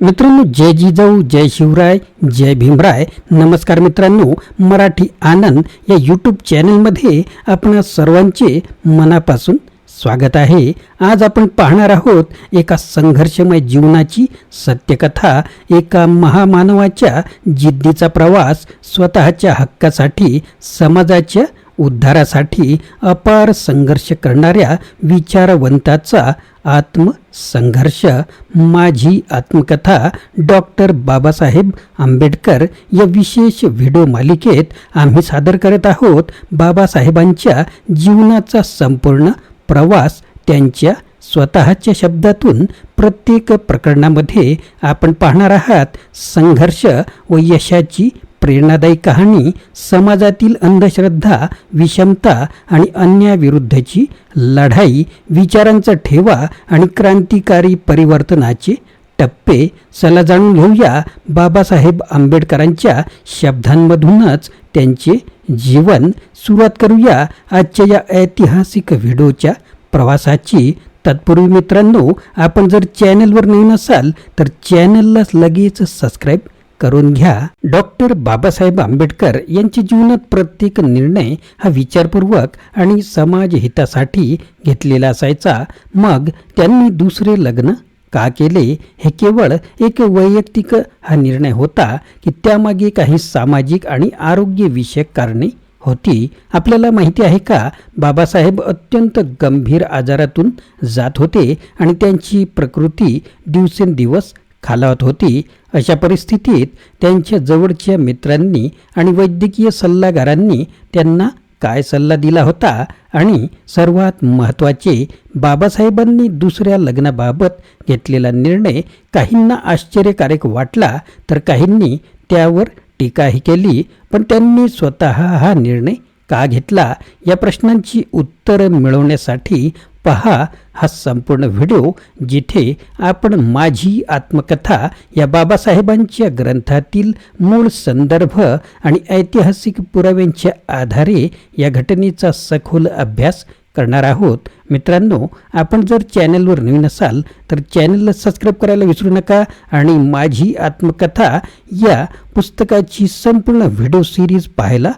मित्रांनो जय जिजाऊ जय शिवराय जय भीमराय. नमस्कार मित्रांनो मराठी आनंद या यूट्यूब चॅनलमध्ये आपण सर्वांचे मनापासून स्वागत आहे. आज आपण पाहणार आहोत एका संघर्षमय जीवनाची सत्यकथा एका महामानवाच्या जिद्दीचा प्रवास स्वतःच्या हक्कासाठी समाजाच्या उद्धारासाठी अपार संघर्ष करणाऱ्या विचारवंताचा आत्मसंघर्ष. माझी आत्मकथा डॉक्टर बाबासाहेब आंबेडकर या विशेष व्हिडिओ मालिकेत आम्ही सादर करत आहोत. बाबासाहेबांच्या जीवनाचा संपूर्ण प्रवास त्यांच्या स्वतःच्या शब्दातून प्रत्येक प्रकरणामध्ये आपण पाहणार आहात. संघर्ष व यशाची प्रेरणादायी कहाणी समाजातील अंधश्रद्धा विषमता आणि अन्याविरुद्धची लढाई विचारांचा ठेवा आणि क्रांतिकारी परिवर्तनाचे टप्पे चला जाणून घेऊया बाबासाहेब आंबेडकरांच्या शब्दांमधूनच त्यांचे जीवन. सुरुवात करूया आजच्या या ऐतिहासिक व्हिडिओच्या प्रवासाची. तत्पूर्वी मित्रांनो आपण जर चॅनलवर नवीन असाल तर चॅनलला लगेच सबस्क्राईब करून घ्या. डॉक्टर बाबासाहेब आंबेडकर यांचे जीवनात प्रत्येक निर्णय हा विचारपूर्वक आणि समाज हितासाठी घेतलेला असायचा. मग त्यांनी दुसरे लग्न का केले? हे केवळ एक वैयक्तिक हा निर्णय होता की त्यामागे काही सामाजिक आणि आरोग्यविषयक कारणे होती. आपल्याला माहिती आहे का? बाबासाहेब अत्यंत गंभीर आजारातून जात होते आणि त्यांची प्रकृती दिवसेंदिवस खालावत होती. अशा परिस्थितीत त्यांच्या जवळच्या मित्रांनी आणि वैद्यकीय सल्लागारांनी त्यांना काय सल्ला दिला होता आणि सर्वात महत्त्वाचे बाबासाहेबांनी दुसऱ्या लग्नाबाबत घेतलेला निर्णय काहींना आश्चर्यकारक वाटला तर काहींनी त्यावर टीकाही केली पण त्यांनी स्वतः हा निर्णय का घेतला? या प्रश्नांची उत्तरं मिळवण्यासाठी पहा हा संपूर्ण व्हिडिओ जिथे आपण माझी आत्मकथा या बाबासाहेबांच्या ग्रंथातील मूळ संदर्भ आणि ऐतिहासिक पुराव्यांच्या आधारे या घटनेचा सखोल अभ्यास करणार आहोत. मित्रांनो आपण जर चॅनलवर नवीन असाल तर चॅनलला सबस्क्राईब करायला विसरू नका आणि माझी आत्मकथा या पुस्तकाची संपूर्ण व्हिडिओ सिरीज पाहायला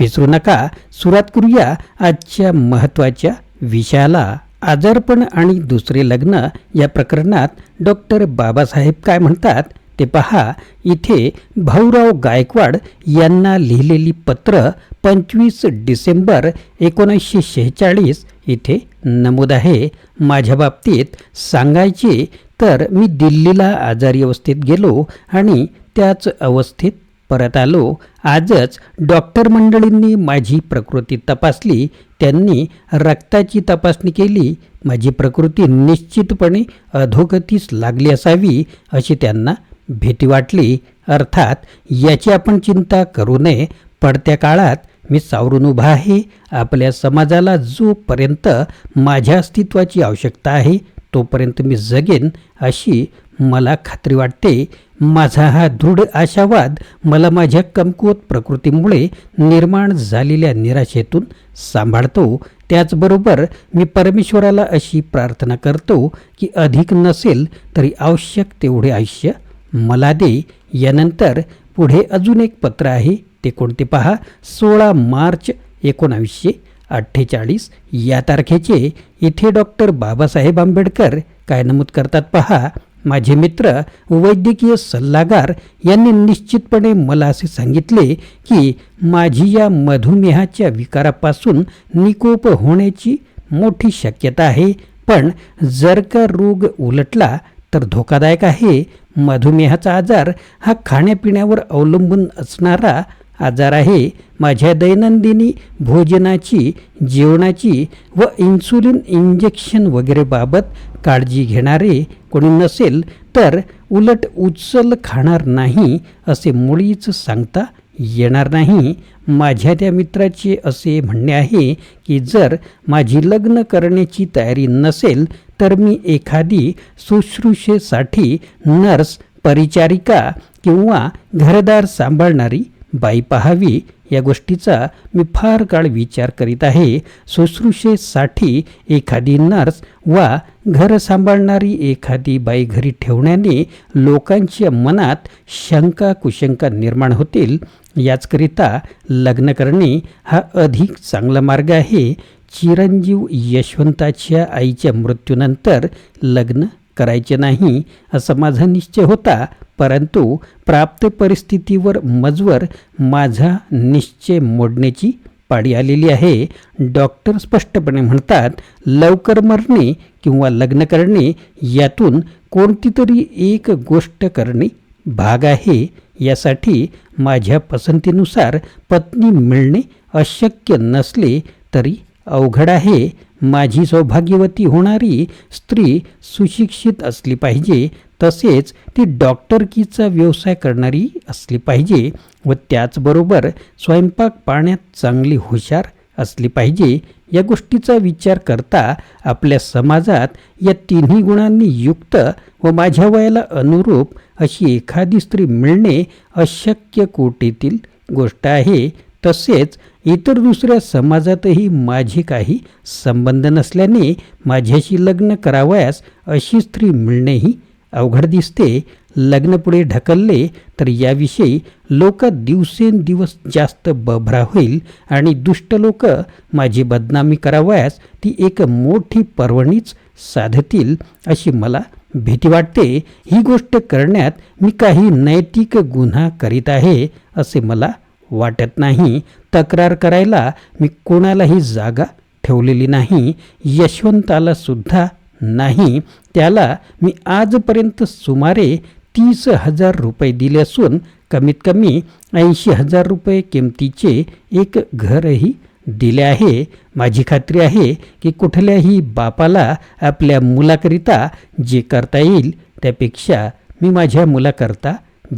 विसरू नका. सुरुवात करूया आजच्या महत्त्वाच्या विषयाला. आजारपण आणि दुसरे लग्न या प्रकरणात डॉक्टर बाबासाहेब काय म्हणतात ते पहा. इथे भाऊराव गायकवाड यांना लिहिलेली पत्र पंचवीस डिसेंबर एकोणीसशे शेहेचाळीस इथे नमूद आहे. माझ्या बाबतीत सांगायचे तर मी दिल्लीला आजारी अवस्थेत गेलो आणि त्याच अवस्थेत परत आलो आजच डॉक्टर मंडळींनी माझी प्रकृती तपासली त्यांनी रक्ताची तपासणी केली माझी प्रकृती निश्चितपणे अधोगतीस लागली असावी अशी त्यांना भीती वाटली. अर्थात याची आपण चिंता करू नये पडत्या काळात मी सावरून उभा आहे आपल्या समाजाला जोपर्यंत माझ्या अस्तित्वाची आवश्यकता आहे तोपर्यंत मी जगेन अशी मला खात्री वाटते माझा हा दृढ आशावाद मला माझ्या कमकुवत प्रकृतीमुळे निर्माण झालेल्या निराशेतून सांभाळतो. त्याचबरोबर मी परमेश्वराला अशी प्रार्थना करतो की अधिक नसेल तरी आवश्यक तेवढे आयुष्य मला दे. यानंतर पुढे अजून एक पत्र आहे ते कोणते पहा? सोळा मार्च एकोणावीसशे अठ्ठेचाळीस. या तारखेचे इथे डॉक्टर बाबासाहेब आंबेडकर काय नमूद करतात पहा? माझे मित्र वैद्यकीय सल्लागार यांनी निश्चितपणे मला असे सांगितले की माझी या मधुमेहाच्या विकारापासून निकोप होण्याची मोठी शक्यता आहे. पण जर का रोग उलटला तर धोकादायक आहे. मधुमेहाचा आजार हा खाण्यापिण्यावर अवलंबून असणारा आजार आहे माझ्या दैनंदिनी भोजनाची जेवणाची व इन्सुलिन इंजेक्शन वगैरेबाबत काळजी घेणारे कोणी नसेल तर उलट उचल खाणार नाही असे मुळीच सांगता येणार नाही. माझ्या त्या मित्राचे असे म्हणणे आहे की जर माझी लग्न करण्याची तयारी नसेल तर मी एखादी शुश्रूषेसाठी नर्स परिचारिका किंवा घरदार सांभाळणारी बाई पाहावी या गोष्टीचा मी फार काळ विचार करीत आहे. शुश्रूषेसाठी एखादी नर्स वा घर सांभाळणारी एखादी बाई घरी ठेवण्याने लोकांच्या मनात शंका कुशंका निर्माण होतील. याचकरिता लग्न करणे हा अधिक चांगला मार्ग आहे. चिरंजीव यशवंताच्या आईच्या मृत्यूनंतर लग्न करायचे नाही असा माझा निश्चय होता. परंतु प्राप्त परिस्थितीवर मजवर माझा निश्चय मोडण्याची पाडी आलेली आहे. डॉक्टर स्पष्टपणे म्हणतात लवकर मरणे किंवा लग्न करणे यातून कोणती तरी एक गोष्ट करणे भाग आहे. यासाठी माझ्या पसंतीनुसार पत्नी मिळणे अशक्य नसले तरी अवघड आहे. माझी सौभाग्यवती होणारी स्त्री सुशिक्षित असली पाहिजे तसेच ती डॉक्टरकीचा व्यवसाय करणारी असली पाहिजे व त्याचबरोबर स्वयंपाक पाण्यात चांगली हुशार असली पाहिजे या गोष्टीचा विचार करता आपल्या समाजात या तिन्ही गुणांनी युक्त व माझ्या वयाला अनुरूप अशी एखादी स्त्री मिळणे अशक्य कोटीतील गोष्ट आहे. तसेच इतर दुसऱ्या समाजातही माझे काही संबंध नसल्याने माझ्याशी लग्न करावयास अशी स्त्री मिळणेही अवघड दिसते. लग्न पुढे ढकलले तर याविषयी लोक दिवसेंदिवस जास्त बभरा होईल आणि दुष्ट लोक माझी बदनामी करावयास ती एक मोठी पर्वणीच साधतील अशी मला भीती वाटते. ही गोष्ट करण्यात मी काही नैतिक गुन्हा करीत आहे असे मला वाटत नाही. तक्रार करायला मी कोणालाही जागा ठेवलेली नाही. यशवंताला सुद्धा नाही त्याला मी आजपर्यंत सुमारे तीस हजार रुपये दिले असून कमीत कमी ऐंशी हजार रुपये किमतीचे एक घरही दिले आहे. माझी खात्री आहे की कुठल्याही बापाला आपल्या मुलाकरिता जे करता येईल त्यापेक्षा मी माझ्या मुलाकरता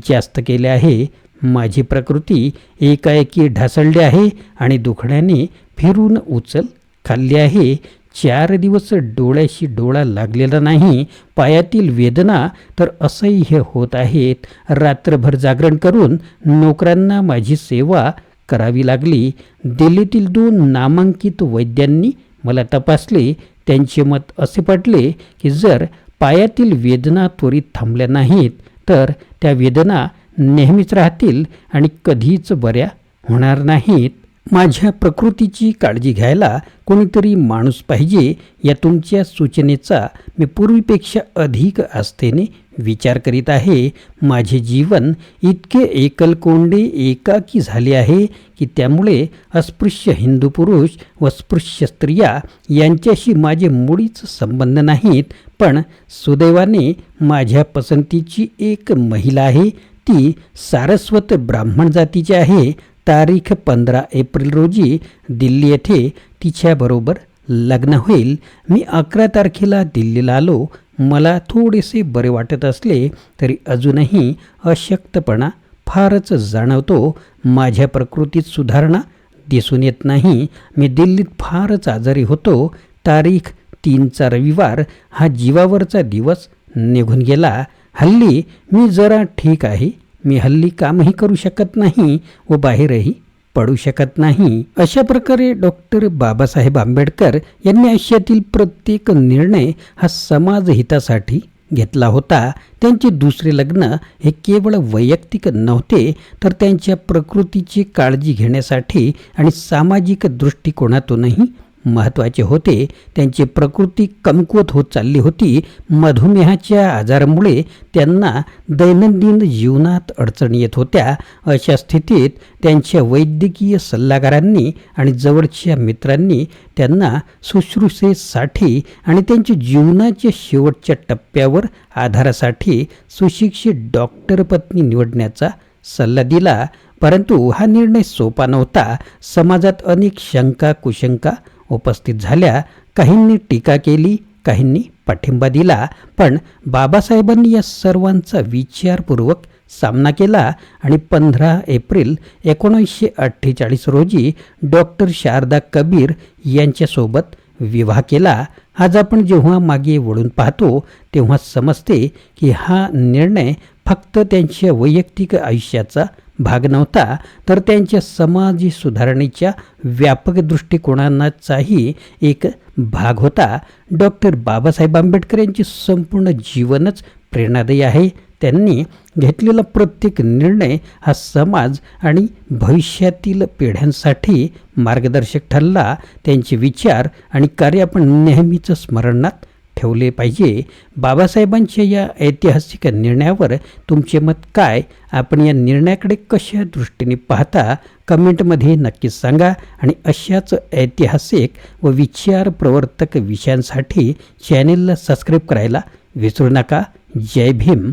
जास्त केले आहे. माझी प्रकृती एकाएकी ढासळली आहे आणि दुखण्याने फिरून उचल खाल्ली आहे. चार दिवस डोळ्याशी डोळा लागलेला नाही पायातील वेदना तर असह्य होत आहेत. रात्रभर जागरण करून नोकरांना माझी सेवा करावी लागली. दिल्लीतील दोन नामांकित वैद्यांनी मला तपासले. त्यांचे मत असे पटले की जर पायातील वेदना त्वरित थांबल्या नाहीत तर त्या वेदना नेहमीच राहतील आणि कधीच बऱ्या होणार नाहीत. माझ्या प्रकृतीची काळजी घ्यायला कोणीतरी माणूस पाहिजे या तुमच्या सूचनेचा मी पूर्वीपेक्षा अधिक आस्थेने विचार करीत आहे. माझे जीवन इतके एकलकोंडे एकाकी झाले आहे की त्यामुळे अस्पृश्य हिंदू पुरुष व स्पृश्य स्त्रिया यांच्याशी माझे मुळीच संबंध नाहीत पण सुदैवाने माझ्या पसंतीची एक महिला आहे. ती सारस्वत ब्राह्मण जातीची आहे. तारीख पंधरा एप्रिल रोजी दिल्ली येथे तिच्याबरोबर लग्न होईल. मी अकरा तारखेला दिल्लीला आलो. मला थोडेसे बरे वाटत असले तरी अजूनही अशक्तपणा फारच जाणवतो. माझ्या प्रकृतीत सुधारणा दिसून येत नाही. मी दिल्लीत फारच आजारी होतो. तारीख तीनचा रविवार. हा जीवावरचा दिवस निघून गेला. हल्ली मी जरा ठीक आहे. मी हल्ली कामही करू शकत नाही व बाहेरही पडू शकत नाही. अशा प्रकारे डॉक्टर बाबासाहेब आंबेडकर यांनी आयुष्यातील प्रत्येक निर्णय हा समाजहितासाठी घेतला होता. त्यांचे दुसरे लग्न हे केवळ वैयक्तिक नव्हते तर त्यांच्या प्रकृतीची काळजी घेण्यासाठी आणि सामाजिक दृष्टिकोनातूनही महत्त्वाचे होते. त्यांची प्रकृती कमकुवत होत चालली होती. मधुमेहाच्या आजारामुळे त्यांना दैनंदिन जीवनात अडचणी येत होत्या. अशा स्थितीत त्यांच्या वैद्यकीय सल्लागारांनी आणि जवळच्या मित्रांनी त्यांना शुश्रूषेसाठी आणि त्यांच्या जीवनाच्या शेवटच्या टप्प्यावर आधारासाठी सुशिक्षित डॉक्टर पत्नी निवडण्याचा सल्ला दिला. परंतु हा निर्णय सोपा नव्हता. समाजात अनेक शंका कुशंका उपस्थित झाल्या काहींनी टीका केली काहींनी पाठिंबा दिला पण बाबासाहेबांनी या सर्वांचा विचारपूर्वक सामना केला आणि पंधरा एप्रिल एकोणीसशे अठ्ठेचाळीस रोजी डॉक्टर शारदा कबीर यांच्यासोबत विवाह केला. आज आपण जेव्हा मागे वळून पाहतो तेव्हा समजते की हा निर्णय फक्त त्यांच्या वैयक्तिक आयुष्याचा भाग नव्हता तर त्यांच्या समाजी सुधारणेच्या व्यापक दृष्टिकोनाचाही एक भाग होता. डॉक्टर बाबासाहेब आंबेडकर यांचे संपूर्ण जीवनच प्रेरणादायी आहे. त्यांनी घेतलेला प्रत्येक निर्णय हा समाज आणि भविष्यातील पिढ्यांसाठी मार्गदर्शक ठरला. त्यांचे विचार आणि कार्य आपण नेहमीच स्मरणात ठेवले पाहिजे. बाबासाहेबांच्या या ऐतिहासिक निर्णयावर तुमचे मत काय? आपण या निर्णयाकडे कशा दृष्टीने पाहता? कमेंटमध्ये नक्कीच सांगा आणि अशाच ऐतिहासिक व विचार प्रवर्तक विषयांसाठी चॅनेलला सबस्क्राईब करायला विसरू नका. जय भीम.